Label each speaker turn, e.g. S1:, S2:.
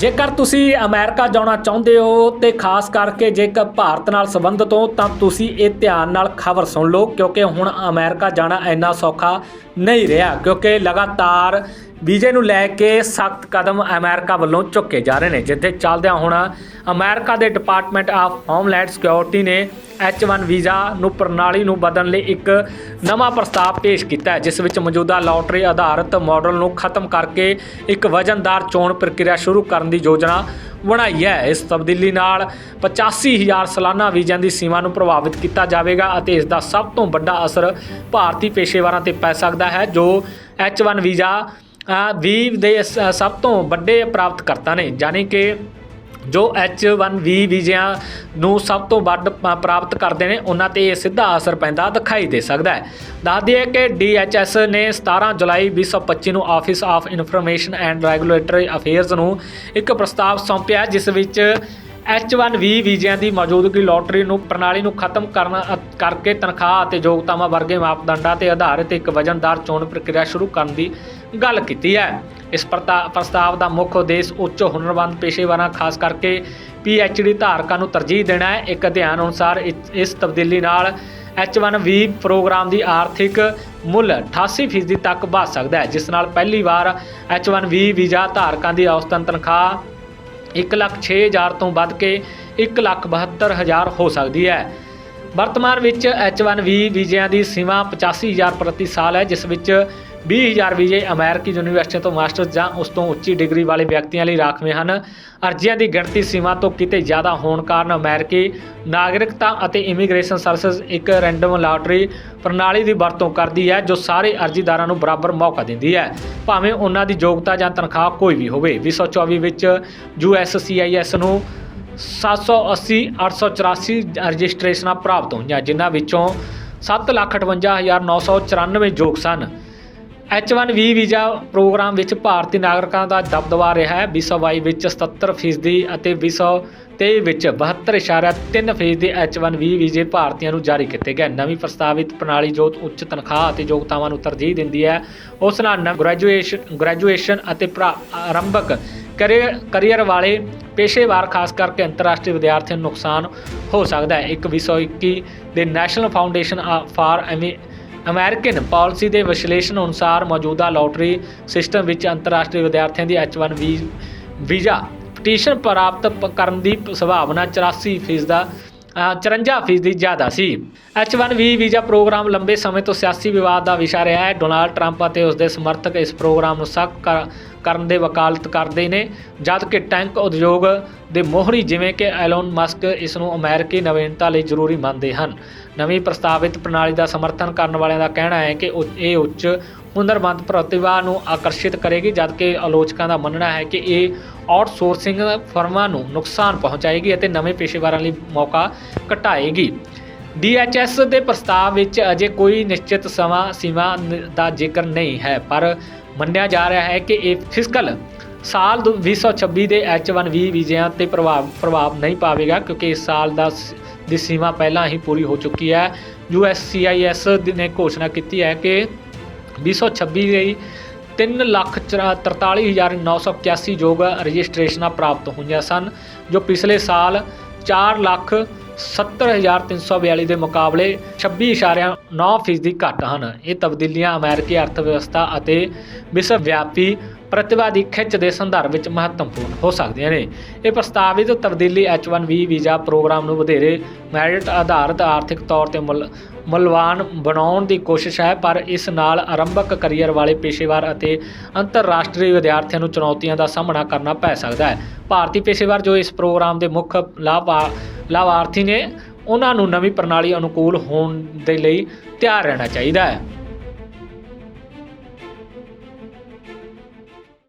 S1: ਜੇਕਰ ਤੁਸੀਂ ਅਮਰੀਕਾ ਜਾਣਾ ਚਾਹੁੰਦੇ ਹੋ ਤੇ ਖਾਸ ਕਰਕੇ ਜੇਕਰ ਭਾਰਤ ਨਾਲ ਸੰਬੰਧਿਤ ਹੋ, ਤਾਂ ਤੁਸੀਂ ਇਹ ਧਿਆਨ ਨਾਲ ਖਬਰ ਸੁਣ ਲਓ, ਕਿਉਂਕਿ ਹੁਣ ਅਮਰੀਕਾ ਜਾਣਾ ਇੰਨਾ ਸੌਖਾ ਨਹੀਂ ਰਿਹਾ, ਕਿਉਂਕਿ ਲਗਾਤਾਰ ਵੀਜ਼ੇ ਨੂੰ ਲੈ ਕੇ ਸਖਤ ਕਦਮ ਅਮਰੀਕਾ ਵੱਲੋਂ ਚੁੱਕੇ ਜਾ ਰਹੇ ਨੇ, ਜਿੱਥੇ ਚੱਲਦਿਆਂ ਹੁਣ ਅਮਰੀਕਾ ਦੇ ਡਿਪਾਰਟਮੈਂਟ ਆਫ ਹੋਮਲੈਂਡ ਸਿਕਿਉਰਿਟੀ ਨੇ H1 ਵੀਜ਼ਾ ਨੂੰ, ਪ੍ਰਣਾਲੀ ਨੂੰ ਬਦਲਣ ਲਈ ਇੱਕ ਨਵਾਂ ਪ੍ਰਸਤਾਵ ਪੇਸ਼ ਕੀਤਾ ਹੈ, ਜਿਸ ਵਿੱਚ ਮੌਜੂਦਾ ਲਾਟਰੀ ਆਧਾਰਿਤ ਮਾਡਲ ਨੂੰ ਖਤਮ ਕਰਕੇ ਇੱਕ ਵਜਨਦਾਰ ਚੋਣ ਪ੍ਰਕਿਰਿਆ ਸ਼ੁਰੂ ਕਰਨ ਦੀ ਯੋਜਨਾ ਬਣਾਈ ਹੈ। ਇਸ ਤਬਦੀਲੀ ਨਾਲ 85000 ਸਾਲਾਨਾ ਵੀਜ਼ਿਆਂ ਦੀ ਸੀਮਾ ਨੂੰ ਪ੍ਰਭਾਵਿਤ ਕੀਤਾ ਜਾਵੇਗਾ ਅਤੇ ਇਸ ਦਾ ਸਭ ਤੋਂ ਵੱਡਾ ਅਸਰ ਭਾਰਤੀ ਪੇਸ਼ੇਵਰਾਂ ਤੇ ਪੈ ਸਕਦਾ ਹੈ, ਜੋ H1 ਵੀਜ਼ਾ ਵੀ ਦੇ ਸਭ ਤੋਂ ਵੱਡੇ ਪ੍ਰਾਪਤਕਰਤਾ ਨੇ ਯਾਨੀ ਕਿ ਜੋ H1B ਵੀਜ਼ਿਆਂ ਨੂੰ ਸਭ ਤੋਂ ਵੱਧ ਪ੍ਰਾਪਤ ਕਰਦੇ ਨੇ, ਉਹਨਾਂ ਤੇ ਇਹ ਸਿੱਧਾ ਅਸਰ ਪੈਂਦਾ ਦਿਖਾਈ ਦੇ ਸਕਦਾ ਹੈ। ਦੱਸ ਦਈਏ ਕਿ DHS ਨੇ 17 ਜੁਲਾਈ 2025 ਨੂੰ office of information and regulatory affairs ਨੂੰ ਇੱਕ ਪ੍ਰਸਤਾਵ ਸੌਂਪਿਆ, ਜਿਸ ਵਿੱਚ H1B ਵੀਜ਼ਿਆਂ ਦੀ ਮੌਜੂਦਗੀ ਲੋਟਰੀ ਨੂੰ ਪ੍ਰਣਾਲੀ ਨੂੰ ਖਤਮ ਕਰਨ ਕਰਕੇ ਤਨਖਾਹ ਅਤੇ ਯੋਗਤਾਵਾਂ ਵਰਗੇ ਮਾਪਦੰਡਾਂ ਤੇ ਆਧਾਰਿਤ ਇੱਕ ਵਜਨਦਾਰ ਚੋਣ ਪ੍ਰਕਿਰਿਆ ਸ਼ੁਰੂ ਕਰਨ ਦੀ ਗੱਲ ਕੀਤੀ ਹੈ। ਇਸ ਪ੍ਰਤਾ- ਪ੍ਰਸਤਾਵ ਦਾ ਮੁੱਖ ਉਦੇਸ਼ ਉੱਚ ਹੁਨਰਮੰਦ ਪੇਸ਼ੇਵਰਾਂ, ਖਾਸ ਕਰਕੇ PhD ਧਾਰਕਾਂ ਨੂੰ ਤਰਜੀਹ ਦੇਣਾ ਹੈ। ਇੱਕ ਅਧਿਐਨ ਅਨੁਸਾਰ ਇਸ- ਇਸ ਤਬਦੀਲੀ ਨਾਲ H1B ਪ੍ਰੋਗਰਾਮ ਦੀ ਆਰਥਿਕ ਮੁੱਲ 88% ਤੱਕ ਵਧ ਸਕਦਾ ਹੈ, ਜਿਸ ਨਾਲ ਪਹਿਲੀ ਵਾਰ H1B ਵੀਜ਼ਾ ਧਾਰਕਾਂ ਦੀ ਔਸਤਨ ਤਨਖਾਹ 106000 ਤੋਂ ਵੱਧ ਕੇ 172000 ਹੋ ਸਕਦੀ ਹੈ। ਵਰਤਮਾਨ ਵਿੱਚ H1B ਵੀਜ਼ਿਆਂ ਦੀ ਸੀਮਾ 85000 ਪ੍ਰਤੀ ਸਾਲ ਹੈ, ਜਿਸ ਵਿੱਚ 20000 ਵੀਜ਼ੇ ਅਮਰੀਕੀ ਯੂਨੀਵਰਸਿਟੀਆਂ ਤੋਂ ਮਾਸਟਰਜ਼ ਜਾਂ ਉਸ ਤੋਂ ਉੱਚੀ ਡਿਗਰੀ ਵਾਲੇ ਵਿਅਕਤੀਆਂ ਲਈ ਰਾਖਵੇਂ ਹਨ। ਅਰਜ਼ੀਆਂ ਦੀ ਗਿਣਤੀ ਸੀਮਾ ਤੋਂ ਕਿਤੇ ਜ਼ਿਆਦਾ ਹੋਣ ਕਾਰਨ ਅਮਰੀਕੀ ਨਾਗਰਿਕਤਾ ਅਤੇ ਇਮੀਗ੍ਰੇਸ਼ਨ ਸਰਵਿਸ ਇੱਕ ਰੈਂਡਮ ਲਾਟਰੀ ਪ੍ਰਣਾਲੀ ਦੀ ਵਰਤੋਂ ਕਰਦੀ ਹੈ, ਜੋ ਸਾਰੇ ਅਰਜ਼ੀਦਾਰਾਂ ਨੂੰ ਬਰਾਬਰ ਮੌਕਾ ਦਿੰਦੀ ਹੈ। ਭਾਵੇਂ ਉਹਨਾਂ ਦੀ ਯੋਗਤਾ ਜਾਂ ਤਨਖਾਹ ਕੋਈ ਵੀ ਹੋਵੇ 2024 ਵਿੱਚ USCIS ਨੂੰ 780 884 ਰਜਿਸਟ੍ਰੇਸ਼ਨਾਂ ਪ੍ਰਾਪਤ ਹੋਈਆਂ, ਜਿਨ੍ਹਾਂ ਵਿੱਚੋਂ 758994 ਯੋਗ ਸਨ। H1B ਵੀਜ਼ਾ ਪ੍ਰੋਗਰਾਮ ਵਿੱਚ ਭਾਰਤੀ ਨਾਗਰਿਕਾਂ ਦਾ ਦਬਦਬਾ ਰਿਹਾ ਹੈ। 2022 ਵਿੱਚ 77% ਅਤੇ 2023 ਵਿੱਚ 72.3% ਦੇ H1B ਵੀਜ਼ੇ ਭਾਰਤੀਆਂ ਨੂੰ ਜਾਰੀ ਕੀਤੇ ਗਏ। ਨਵੀਂ ਪ੍ਰਸਤਾਵਿਤ ਪ੍ਰਣਾਲੀ ਜੋ ਉੱਚ ਤਨਖਾਹ ਅਤੇ ਯੋਗਤਾਵਾਂ ਨੂੰ ਤਰਜੀਹ ਦਿੰਦੀ ਹੈ। ਉਸ ਨਾਲ ਨਵ ਗ੍ਰੈਜੂਏਸ਼ਨ ਗ੍ਰੈਜੂਏਸ਼ਨ ਅਤੇ ਪ੍ਰਾ- ਆਰੰਭਕ ਕਰੀਅਰ ਕਰੀਅਰ ਵਾਲੇ ਪੇਸ਼ੇਵਾਰ, ਖਾਸ ਕਰਕੇ ਅੰਤਰਰਾਸ਼ਟਰੀ ਵਿਦਿਆਰਥੀਆਂ ਨੂੰ ਨੁਕਸਾਨ ਹੋ ਸਕਦਾ ਹੈ। ਇੱਕ 2021 ਦੇ National Foundation for American Policy ਦੇ ਵਿਸ਼ਲੇਸ਼ਣ ਅਨੁਸਾਰ ਮੌਜੂਦਾ ਲੋਟਰੀ ਸਿਸਟਮ ਵਿੱਚ ਅੰਤਰਰਾਸ਼ਟਰੀ ਵਿਦਿਆਰਥੀਆਂ ਦੀ H1 ਵੀ ਵੀਜ਼ਾ ਪਟੀਸ਼ਨ ਪ੍ਰਾਪਤ ਪ- ਕਰਨ ਦੀ ਸੰਭਾਵਨਾ 84% ਦਾ 54% ਦੀ ਜ਼ਿਆਦਾ ਸੀ। H1B ਵੀਜ਼ਾ ਪ੍ਰੋਗਰਾਮ ਲੰਬੇ ਸਮੇਂ ਤੋਂ ਸਿਆਸੀ ਵਿਵਾਦ ਦਾ ਵਿਸ਼ਾ ਰਿਹਾ ਹੈ। ਡੋਨਾਲਡ ਟਰੰਪ ਅਤੇ ਉਸ ਦੇ ਸਮਰਥਕ ਇਸ ਪ੍ਰੋਗਰਾਮ ਨੂੰ ਸਖਤ ਕਰਨ ਦੇ ਵਕਾਲਤ ਕਰਦੇ ਨੇ, ਜਦ ਕਿ ਟੈਂਕ ਉਦਯੋਗ ਦੇ ਮੋਹਰੀ ਜਿਵੇਂ ਕਿ ਐਲੋਨ ਮਸਕ ਇਸ ਨੂੰ ਅਮਰੀਕੀ ਨਵੀਨਤਾ ਲਈ ਜ਼ਰੂਰੀ ਮੰਨਦੇ ਹਨ। ਨਵੀਂ ਪ੍ਰਸਤਾਵਿਤ ਪ੍ਰਣਾਲੀ ਦਾ ਸਮਰਥਨ ਕਰਨ ਵਾਲਿਆਂ ਦਾ ਕਹਿਣਾ ਹੈ ਕਿ ਉ- ਇਹ ਉੱਚ ਹੁਨਰਮੰਦ ਪ੍ਰਤਿਭਾ ਨੂੰ ਆਕਰਸ਼ਿਤ ਕਰੇਗੀ, ਜਦਕਿ ਆਲੋਚਕਾਂ ਦਾ ਮੰਨਣਾ ਹੈ ਕਿ ਇਹ ਆਊਟਸੋਰਸਿੰਗ ਫਰਮਾਂ ਨੂੰ ਨੁਕਸਾਨ ਪਹੁੰਚਾਏਗੀ ਅਤੇ ਨਵੇਂ ਪੇਸ਼ੇਵਰਾਂ ਲਈ ਮੌਕਾ ਘਟਾਏਗੀ। DHS ਦੇ ਪ੍ਰਸਤਾਵ ਵਿੱਚ ਅਜੇ ਕੋਈ ਨਿਸ਼ਚਿਤ ਸਮਾਂ ਸੀਮਾ ਦਾ ਜ਼ਿਕਰ ਨਹੀਂ ਹੈ, ਪਰ ਮੰਨਿਆ ਜਾ ਰਿਹਾ ਹੈ ਕਿ ਇਹ ਫਿਸਕਲ ਸਾਲ ਦੋ- 2026 ਦੇ H1B ਵੀਜ਼ਿਆਂ ਤੇ ਪ੍ਰਭਾਵ ਪ੍ਰਭਾਵ ਨਹੀਂ ਪਾਵੇਗਾ, ਕਿਉਂਕਿ ਇਸ ਸਾਲ ਦਾ ਸ- ਦੀ ਸੀਮਾ ਪਹਿਲਾਂ ਹੀ ਪੂਰੀ ਹੋ ਚੁੱਕੀ ਹੈ। USCIS ਨੇ ਘੋਸ਼ਣਾ ਕੀਤੀ ਹੈ ਕਿ 2026 ਲਈ 343981 ਯੋਗ ਰਜਿਸਟ੍ਰੇਸ਼ਨਾਂ ਪ੍ਰਾਪਤ ਹੋਈਆਂ ਸਨ, ਜੋ ਪਿਛਲੇ ਸਾਲ 4 ਲੱਖ 70342 ਦੇ ਮੁਕਾਬਲੇ 26.9% ਘੱਟ ਹਨ। ਇਹ ਤਬਦੀਲੀਆਂ ਅਮਰੀਕੀ ਅਰਥ ਵਿਵਸਥਾ ਅਤੇ ਵਿਸ਼ਵ ਵਿਆਪੀ ਪ੍ਰਤਿਭਾ ਦੀ ਖਿੱਚ ਦੇ ਸੰਦਰਭ ਵਿੱਚ ਮਹੱਤਵਪੂਰਨ ਹੋ ਸਕਦੀਆਂ ਨੇ। ਇਹ ਪ੍ਰਸਤਾਵਿਤ ਤਬਦੀਲੀ H1B ਵੀਜ਼ਾ ਪ੍ਰੋਗਰਾਮ ਨੂੰ ਵਧੇਰੇ ਮੈਰਿਟ ਆਧਾਰਿਤ ਆਰਥਿਕ ਤੌਰ ਤੇ ਮੁੱਲ ਮੁੱਲਵਾਨ ਬਣਾਉਣ ਦੀ ਕੋਸ਼ਿਸ਼ ਹੈ, ਪਰ ਇਸ ਨਾਲ ਆਰੰਭਕ ਕਰੀਅਰ ਵਾਲੇ ਪੇਸ਼ੇਵਰ ਅਤੇ ਅੰਤਰਰਾਸ਼ਟਰੀ ਵਿਦਿਆਰਥੀਆਂ ਨੂੰ ਚੁਣੌਤੀਆਂ ਦਾ ਸਾਹਮਣਾ ਕਰਨਾ ਪੈ ਸਕਦਾ ਹੈ। ਭਾਰਤੀ ਪੇਸ਼ੇਵਰ ਜੋ ਇਸ ਪ੍ਰੋਗਰਾਮ ਦੇ ਮੁੱਖ ਲਾਭਾ, ਲਾਭਾਰਥੀ ਨੇ, ਉਹਨਾਂ ਨੂੰ ਨਵੀਂ ਪ੍ਰਣਾਲੀ ਅਨੁਕੂਲ ਹੋਣ ਦੇ ਲਈ ਤਿਆਰ ਰਹਿਣਾ ਚਾਹੀਦਾ ਹੈ।